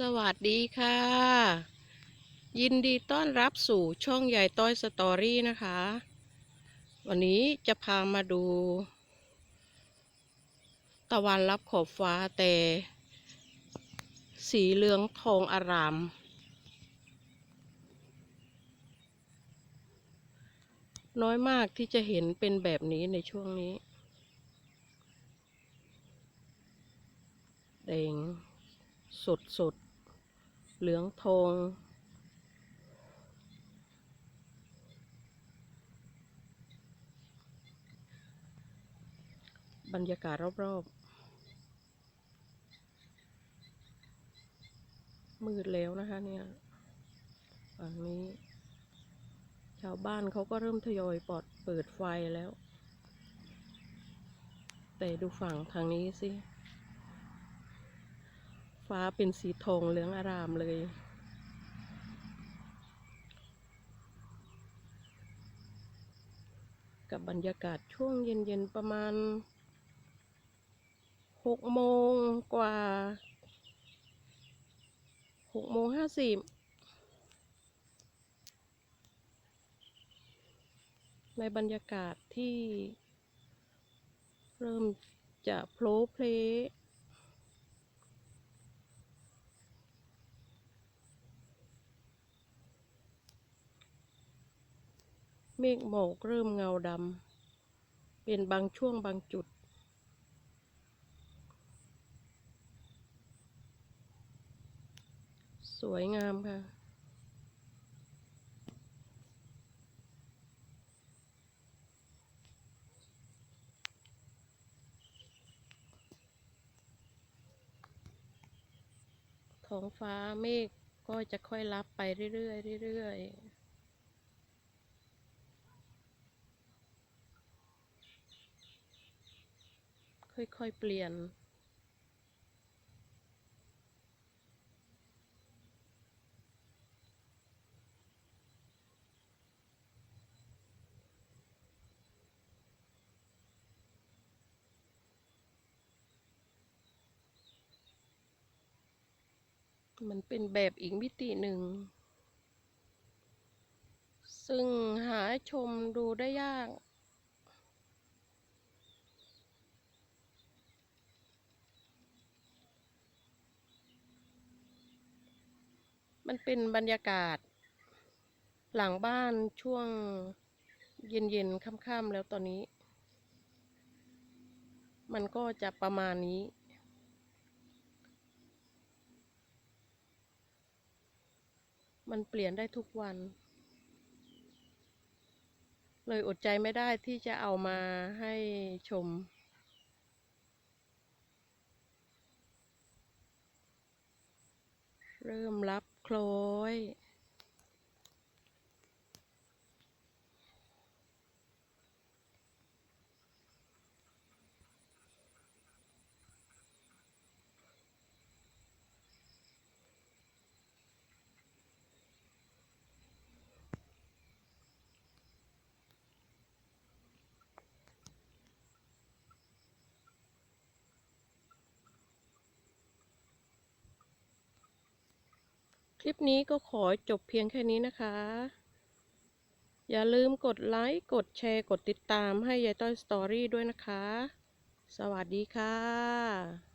สวัสดีค่ะ ยินดีต้อนรับสู่ช่องใหญ่ต้อยสตอรี่นะคะ วันนี้จะพามาดู ตะวันรับขอบฟ้าแต่ สีเหลืองทองอาราม น้อยมากที่จะเห็นเป็นแบบนี้ในช่วงนี้แดง สดสดๆเหลืองทอง บรรยากาศรอบๆ มืดแล้วนะคะเนี่ย ฝั่งนี้ ชาวบ้านเขาก็เริ่มทยอยปลอดเปิดไฟแล้ว แต่ดูฝั่งทางนี้สิ ฟ้าเป็นสีทองเหลืองอารามเลย กับบรรยากาศช่วงเย็นๆประมาณหกโมงกว่าหกโมงห้าสิบในบรรยากาศที่เริ่มจะโพลเพล เมฆหมอกเริ่มเงาดำ เป็นบางช่วงบางจุด สวยงามค่ะ ท้องฟ้าเมฆก็จะค่อยรับไปเรื่อยๆเรื่อยๆ ค่อยๆเปลี่ยน มันเป็นแบบอีกมิติหนึ่ง ซึ่งหาชมดูได้ยาก มันเป็นบรรยากาศ หลังบ้านช่วงเย็นๆค่ำๆแล้วตอนนี้ มันก็จะประมาณนี้ มันเปลี่ยนได้ทุกวัน เลยอดใจไม่ได้ที่จะเอามาให้ชมเริ่มรับ คล้อย ลิปนี้ก็ขอจบเพียงแค่นี้นะคะ อย่าลืมกดไลค์ กดแชร์ กดติดตามให้ยายต้อยสตอรี่ด้วยนะคะ สวัสดีค่ะ